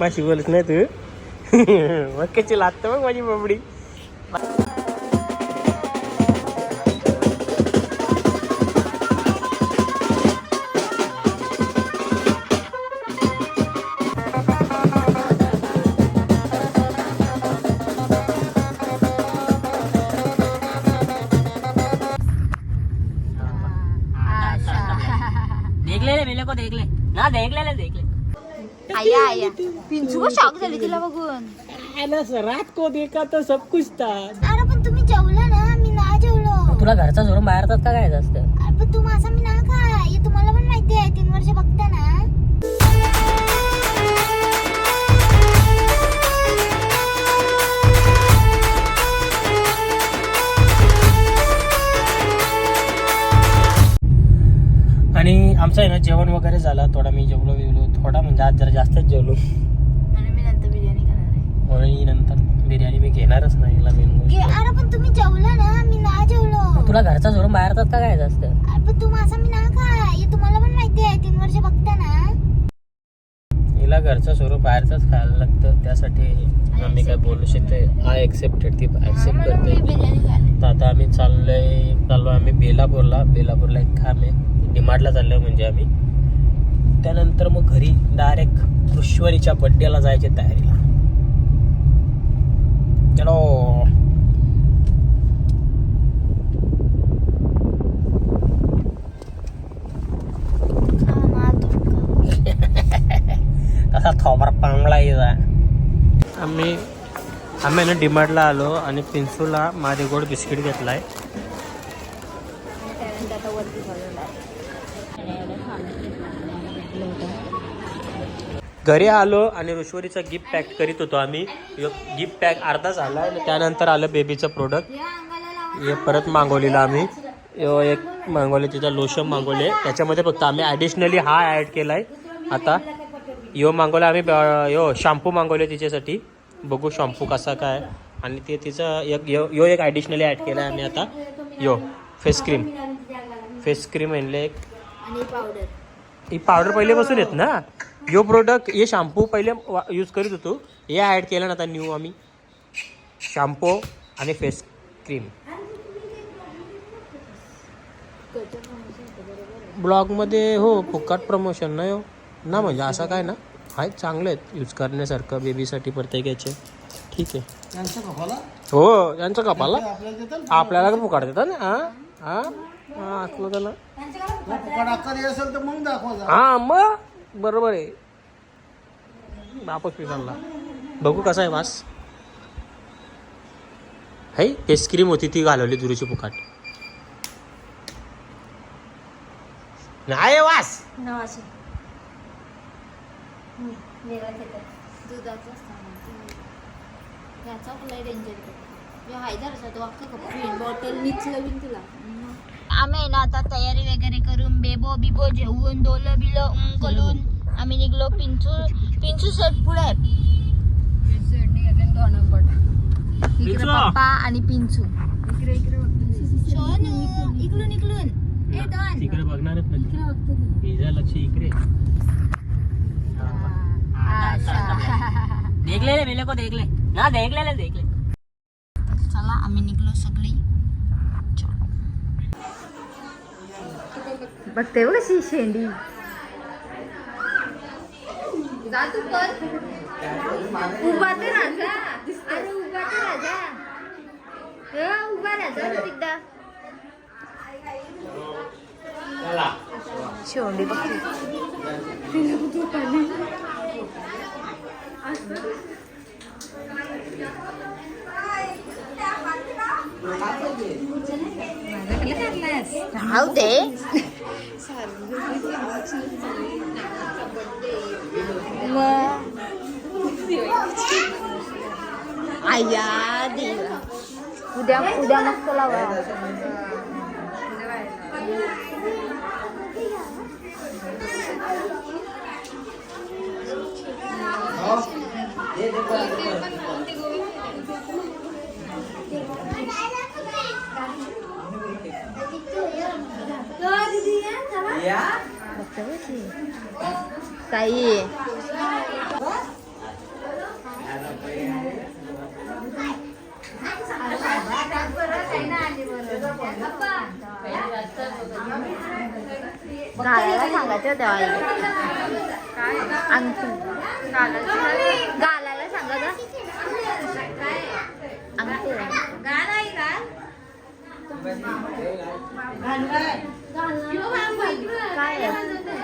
माशी बोलत नाही तू. मग कशी लागतं मग माझी बबडी. देख ले मेरे को देख ले। ना देख ले देख ले। आया आया। पिंचू को शॉक झाली तिला बघून. रात को देखा तो सब कुछ था. अरे पण तुम्ही जेवला ना मी ना जेवलो. तुला घरचा सोडून बाहेर जात का काय जास्त? अरे पण मी ना खा हे तुम्हाला पण माहिती आहे तीन वर्ष बघता ना. आणि आमचं आहे ना जेवण वगैरे झालं. थोडा मी जेवलो बिवलो थोडा म्हणजे आज जरा जास्तच जेवलो आणि मी नंतर बिर्याणी करणार म्हणून नंतर बिर्याणी मी घेणारच नाही हिला मेन घे, गोष्ट अरे पण तुम्ही जेवला ना मी ना जेवलो. तुला घरचा सोडून बाहेर जात का काय जास्त? अरे पण तू मासा मी ना खा हे तुम्हाला पण माहिती आहे तीन वर्ष बघता ना. हिला घरचं स्वरूप बाहेरचंच खायला लागतं त्यासाठी आम्ही काय बोलू शकते आय एक्सेप्टेड ती ऍक्सेप्ट मला करते. तर आता आम्ही चाललोय चाललो आम्ही बेलापूरला. बेलापूरला एक काम आहे. डिमार्टला चाललोय म्हणजे आम्ही. त्यानंतर मग घरी डायरेक्ट ऋश्वरीच्या बड्डेला जायची तयारीला. चलो. कसा थोबार पांगला आम्ही आम्ही ना डिमार्टला आलो आणि पिंसूला माझे गोड बिस्किट घेतलाय. त्यानंतर आता वरती बोलवलं आहे. घरी आलो आणि ऋश्वरीचा गिफ्ट पॅक करीत होतो आम्ही. गिफ्ट पॅक अर्धा झाला आणि त्यानंतर आलं बेबीचं प्रोडक्ट. हे परत मागवलेला आम्ही. यो एक मागवले तिचा लोशन मागवले त्याच्यामध्ये फक्त आम्ही ॲडिशनली हा ॲड केलाय. आता यो मागवला आम्ही ब- यो शॅम्पू मागवले तिच्यासाठी. बघू शॅम्पू कसा काय. आणि ते तिचं एक यो यो एक ॲडिशनली ॲड केला आहे आम्ही आता. यो फेस क्रीम फेस क्रीम आणले एक. ही पावडर पहिलेपासून येत ना? यो प्रोडक्ट हे शॅम्पू पहिले यूज करीत होतो. हे ॲड केलं ना आता न्यू आम्ही. शॅम्पू आणि फेस क्रीम ब्लॉगमध्ये हो फुकट प्रमोशन नाही हो. ना म्हणजे असं काय ना? आहेत चांगले आहेत. यूज करण्यासारखं बेबीसाठी प्रत्येकाचे ठीक आहे. हो यांचं कपाला? आपल्याला का फुकाट देतात ना. हा हा हा तर ना हा मग? बरोबर आहे. वापस पिसाला बघू कसा आहे वास. है फेस क्रीम होती ती घालवली दुरीची फुकाट. नाही वास. नवाशी दुधाचं याचा लय डेंजर आम्ही ना आता तयारी वगैरे करून बेबो बिबो जेवून दोलं बिलं उं करून आम्ही निघलो पिंचू पिंचू सेट पुढे. इकडे पिंचू. पप्पा आणि पिंचू. सोनू, इकडून इकडून. ए डॉन तिकडे बघणारच नाही लक्ष इकडे. देख ले मेरे को देख ले ना देख ले देख ले चला आम्ही निघलो सगळी बघते बघ कशी शेंडी उभा ते राजा अरे उभा ते राजा ए, उभा राजा तिकडा शेवंडी बघते राहू दे आया देवा. उद्या उद्या मस्त लावा. 저거지. 싸이. गालाला सांगायचं तेव्हा काय अंगठी गालाला सांगा का अंगठी गाल आहे गाल काय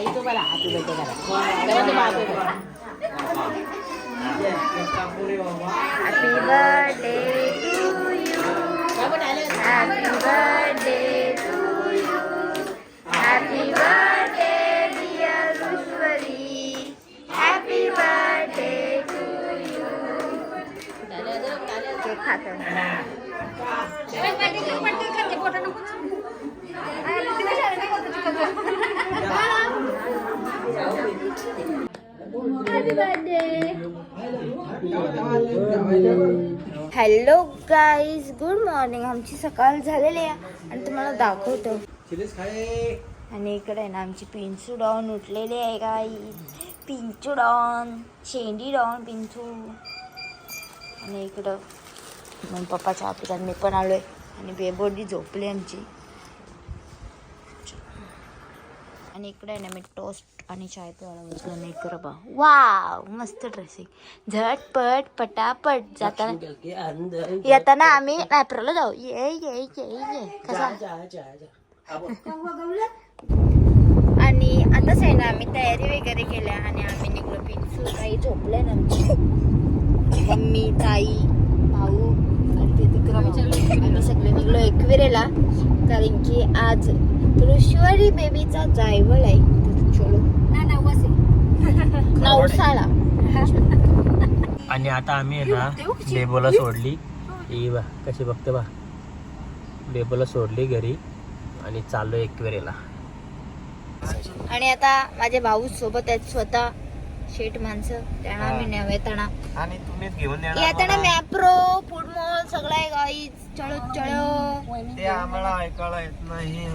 itu pala, itu pala. Dapat ba ito. Happy birthday to you. Happy birthday to you. Happy birthday dear Rushwari. Happy birthday to you. Cake khata. Cake khata. Cake khata. Cake khata. Hello guys good morning. आमची सकाळ झालेली आहे आणि तुम्हाला दाखवतो. आणि इकडे आहे ना आमची पिंचू डॉन उठलेली आहे गाई पिंचू डॉन शेंडी डॉन पिंचू. आणि इकडं मग पप्पा चहा पितात मी पण आलोय. आणि बेबोडी झोपली आमची. आणि इकडे आहे ना मी टोस्ट आणि चाय प्यायला बसलो नाही कर बा वाव मस्त ड्रेसिंग झटपट पटापट जाताना येताना आम्ही मॅप्रोला जाऊ. ये ये ये ये. कसा? आणि आताच आहे ना आम्ही तयारी वगैरे केल्या आणि आम्ही निघलो. पिंचू काही झोपले ना मम्मी ताई भाऊ आणि ते तिकडं. आम्ही सगळे निघलो एकविरेला. कारण की आज ऋश्वरी बेबीचा जायवळ आहे चलो नवसाला आणि आता आम्ही आहे ना बेबोला सोडली. ही बा कशी बघते बा बेबोला सोडली घरी आणि चाललो एकवेरेला. आणि आता माझे भाऊ सोबत आहेत स्वतः शेठ माणसं. त्यांना आम्ही न्यावे येताना आणि तुम्हीच घेऊन येताना मॅप्रो फूड मॉल सगळं आहे गाईज ते आम्हाला ऐकायला येत नाही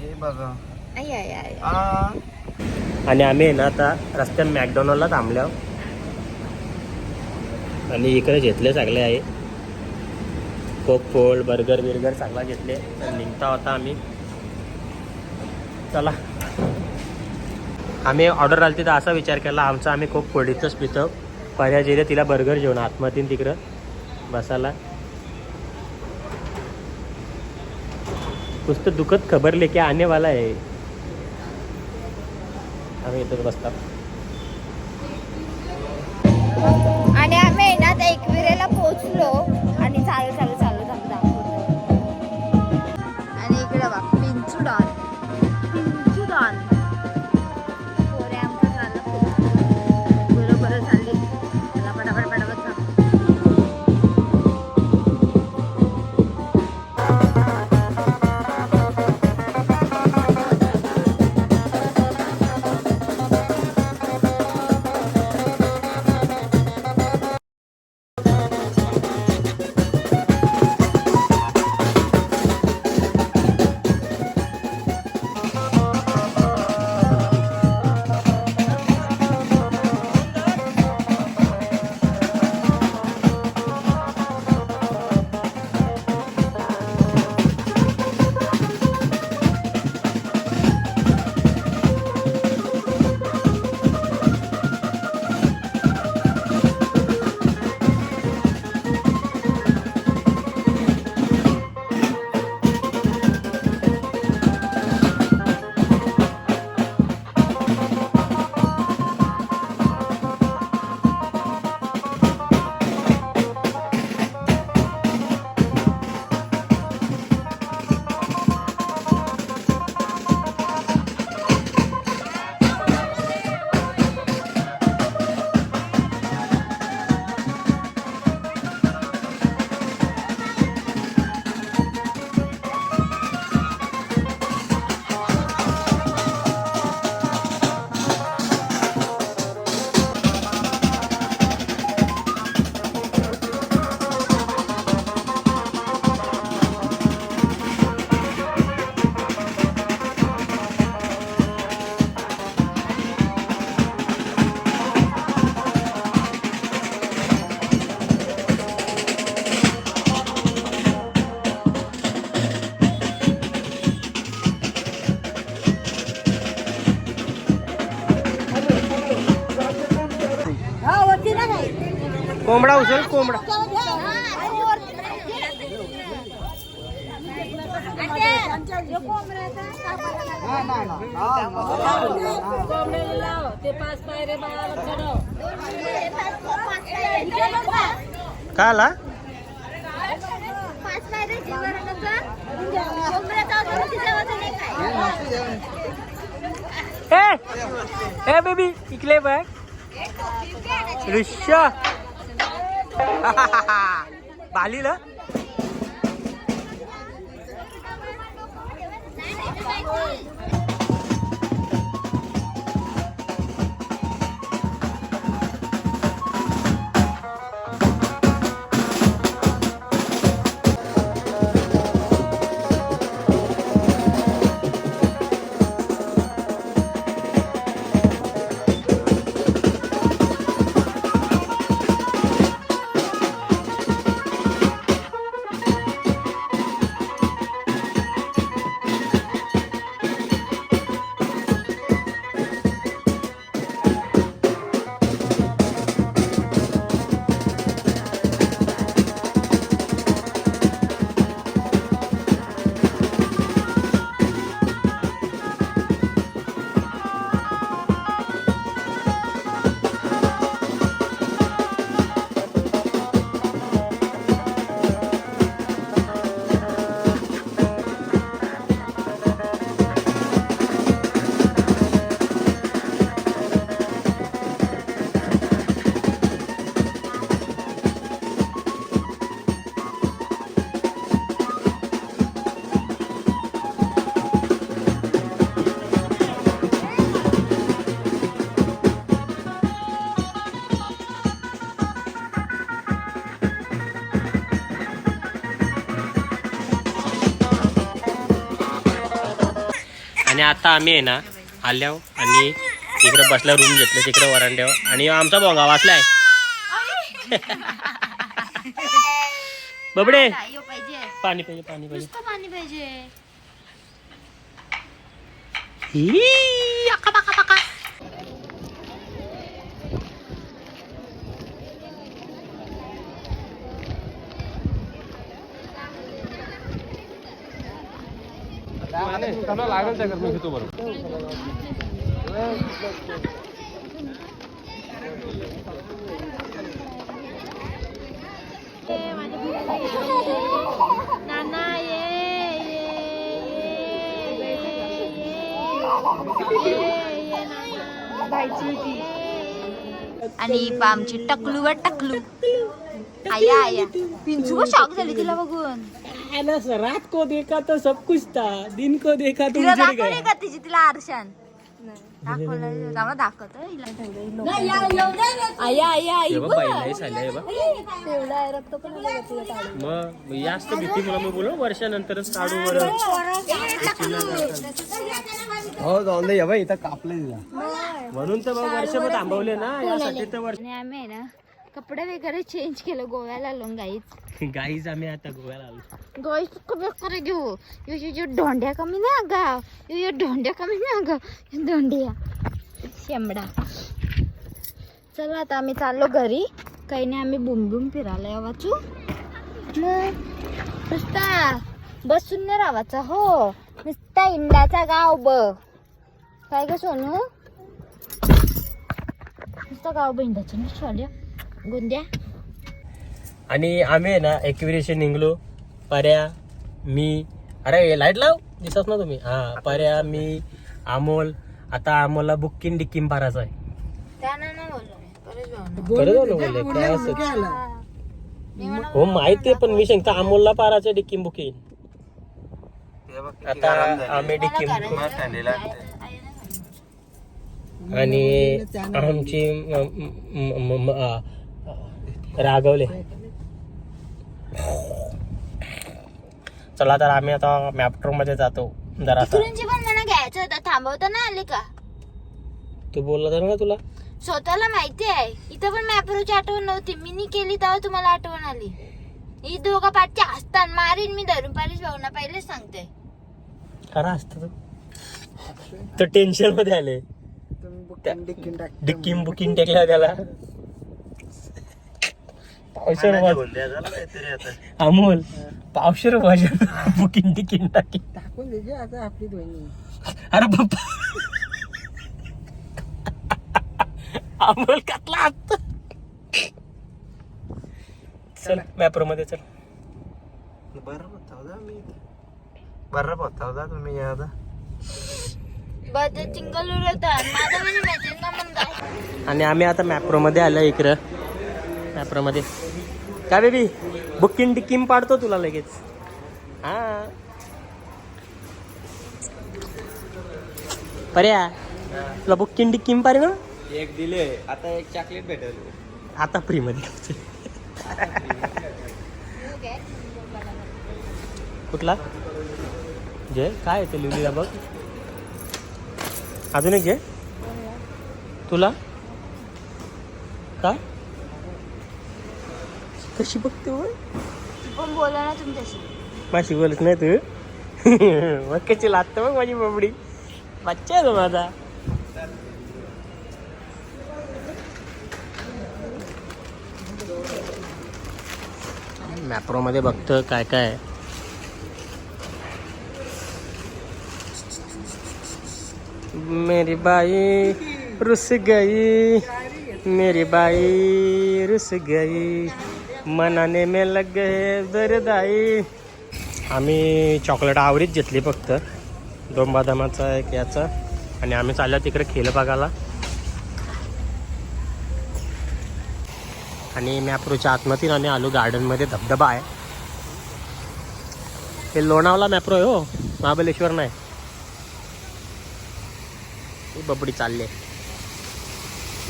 हे बघा. आई आई आई. आणि आम्ही आहे ना आता रस्त्यात मॅकडॉनल्डला थांबल्या आणि इकडे घेतले सगळे आहे कोक फोल्ड बर्गर बिर्गर सगळा घेतले. आणि निघता होता आम्ही. चला. आम्ही ऑर्डर आली तर असा विचार केला आमचा आम्ही कोक फोल्डीचंच पितो. पर्याय जिरे तिला बर्गर घेऊन आतमध्ये तिकडं बसायला. कुछ तो दुखद खबर लेके आने वाला है। आम्ही इथंच बसतात कोंबडा उचल कोंबडा. का ए ए बेबी इकडे बघ. ऋष्या बाली आता आम्ही आहे ना आल्या आणि इकडे बसल्या रूम घेतले तिकडे वरांड्यावर. आणि आमचा बोंगा वाचलाय बबडे. पाणी पाहिजे पाणी पाहिजे. पाणी पाहिजे. नाना ये आणि आमची टकलू व टकलू. आया आया. पिंचू शॉक झाली तिला बघून रात को देखा तो सब कुछ था दिन को देखा तिला दाखवली का तिची तिला आरशान? दाखवलं जामा दाखवतो हिला. आया आया आई हे हे बघ. आहे, रक्त पण आलं का तिला काढून. मग जास्त भीती मला मग बोलो? वर्षानंतरच काढू बरं हो जाऊन दे बाई इथं कापले तिला म्हणून तर मग वर्षभर थांबवले ना यासाठी तर वर्ष आणि आम्ही आहे ना कपडे वगैरे चेंज केलं गोव्याला आलो गाईत गाईज आम्ही आता गोव्याला आलो. गाई कमी करे घेऊ. यो यो यो ढोंड्या कमी ना गाव यो यो ढोंड्या कमी ना गाव यो ढोंड्या शेंबडा. चला आता आम्ही चाललो घरी. काही नाही आम्ही बुम बुम फिरायला या वाचू. मग नुसता बसून नाही राहायचा हो. नुसता इंडाचा गाव ब काय ग सोनू? नुसता गाव ब इंडाचा नुसतं गोंद्या? आणि आम्ही आहे ना एक्विरेशन निघलो. पर्या मी. अरे लाइट लाव. दिसत ना तुम्ही? हा पर्या मी अमोल. आता अमोलला बुक्कीन डिक्कीम पारायचा आहे. हो माहिती आहे पण मी सांगतो अमोलला पाराचं डिक्कीम बुकिंग. आता आम्ही डिक्कीम आणि आमची रागवले. चला तर आम्ही आता मॅप्ट्रो मध्ये जातो. जरा तिकडूनची पण मला घ्यायचं होतं. थांबवता ना आले का? तू बोलला तर ना तुला. स्वतःला माहिती आहे. इथं पण मॅप्रोची आठवण नव्हती. मी नी केली तेव्हा तुम्हाला आठवण आली. ही दोघं पाठच्या हसतान मारीन मी धरून. पारीस भाऊना पहिलेच सांगते. खरा असत तर. टेन्शनमध्ये आले. डिक्कीम बुकिंग टेकल्या त्याला. पावशेर अमोल पावशेर वजन बुकिंग टिकिन टाकी टाकून देजे आता आपली दोन्ही अरे बाप्पा अमोल कातला आता? चल मॅप्रो मध्ये चल. बरं होता मी बरं होता तुम्ही आता. म्हणजे आणि आम्ही आता मॅप्रो मध्ये आलो इकडं. मध्ये काय बेबी? बुकिंग टिकिम पाडतो तुला लगेच. हा. पर्या तुला बुकिंग टिकिम पारे ना? एक दिले आता एक चॉकलेट भेटेल. आता फ्री मध्ये कुठला? जे काय आहे ते लिहिलेला बघ. अजून एक घे. तुला? काय? कशी बघते होय? पण बोला ना तुमच्याशी. माझी बोलत नाही तू. मग कशी लागतं बघ माझी बबडी. बच्चा आहे तो माझा. मॅप्रो मध्ये बघतो काय काय. आहे. मेरी बाई रुस गई. मेरी बाई रुस गई. मनाने मे लग गए दरदाई आम्ही चॉकलेट आवरीच घेतली फक्त. दोन बदामाचा एक याचा. आणि आम्ही चालल्या तिकडे खेळ बघायला. आणि मॅप्रोच्या आतमध्ये आणि आलो गार्डनमध्ये धबधबा आहे. हे लोणावला मॅप्रो आहे हो. महाबलेश्वर नाही. ही बबडी चालली आहे.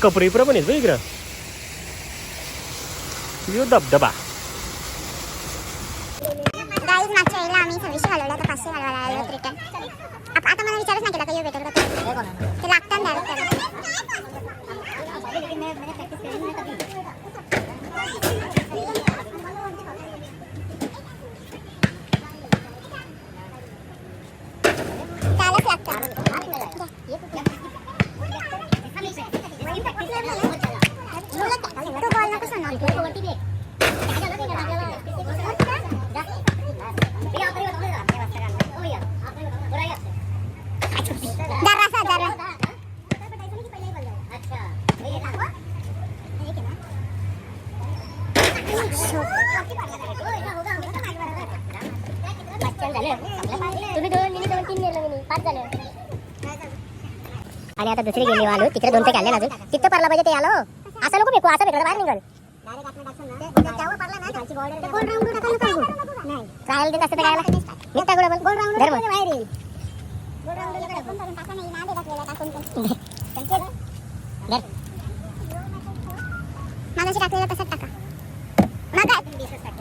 कपरीपुरा पण येतो इकडं. यो धबधबा. गाईज मागच्या वेळेला आम्ही सव्वीसशे घालवलं तर पाचशे घालवायला आलो रिटर्न तुम्ही दोन मिनिट दोन तीन गेलो मी. पाच झाले. आणि आता दुसरी गेली आलो तिकडे दोन ते आले ना अजून. तिथं पडला पाहिजे ते आलो. असं नको फेकू असं फेकलं बाहेर निघल. ट्रायल देत असतं काय मी टाकू डबल धर्म. धर. मागाशी टाकलेला तसाच टाका. मग. काय?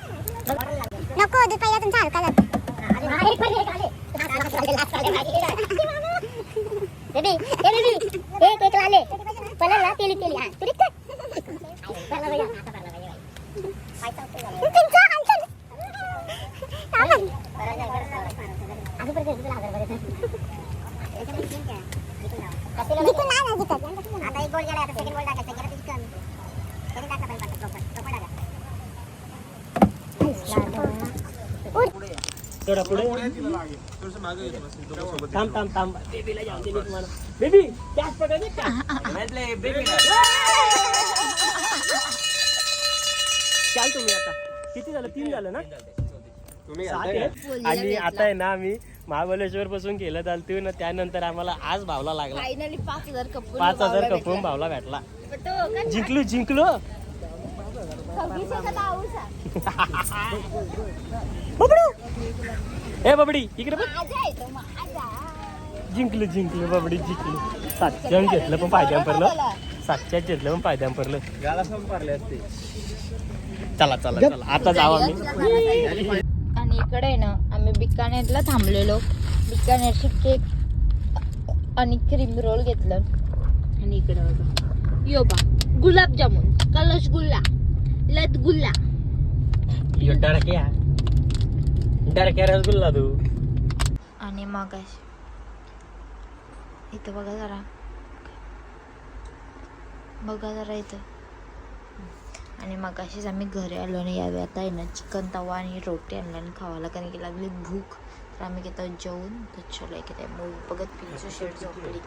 नको दूध पहिला तुमचा हलका जातो बेबी ए बेबी ए केक आले पळाल तेली तेली हा तू रिक्त पळाला बाई आता पळाला बाई तुमचा हलका थांबा. अजून पर्यंत तुला हजार बरं जिथून नाही ना जिथं. आता एक गोल गेला आता सेकंड गोल टाकायचा गेला तिथे कमी त्याने टाकला पाहिजे प्रॉपर प्रॉपर टाका थोडा पुढे थांब थांब थांब बेबीला जाऊन दे मी तुम्हाला बेबी त्याच प्रकारे का चाल तुम्ही आता किती झालं तीन झालं ना. आणि आता आहे ना आम्ही महाबळेश्वर पासून केलं चालतो ना त्यानंतर आम्हाला आज भावला लागला. फायनली पाच हजार कपूर पाच हजार कपून भावला भेटला जिंकलो जिंकलो ए बबडी इकडे बघ. जिंकलो जिंकलो बबडी जिंकलो. सातशे घेतलं पण फायद्यानं पडलं. सातशे घेतलं पण फायद्यानं पडलं. गाला संपारले असते. चला चला चला. आता जाऊ आम्ही आणि इकडे आहे ना आम्ही बिकानेरला थांबलेलो. बिकानेरची केक आणि क्रीम रोल घेतलं. आणि इकडे बघा. यो बा गुलाबजामुन कलश गुल्ला लत गुल्ला. यो डरक्या रसगुल्ला तू आणि मग इथं बघा जरा बघा जरा इथं आणि मग अशीच आम्ही घरी आलो आणि यावे आता आहे ना चिकन तवा आणि रोटी आणलं आणि खावायला कारण की लागली भूक तर आम्ही घेतो जेवून तर चलो की मूवी बघत पिंचू शेड झोपली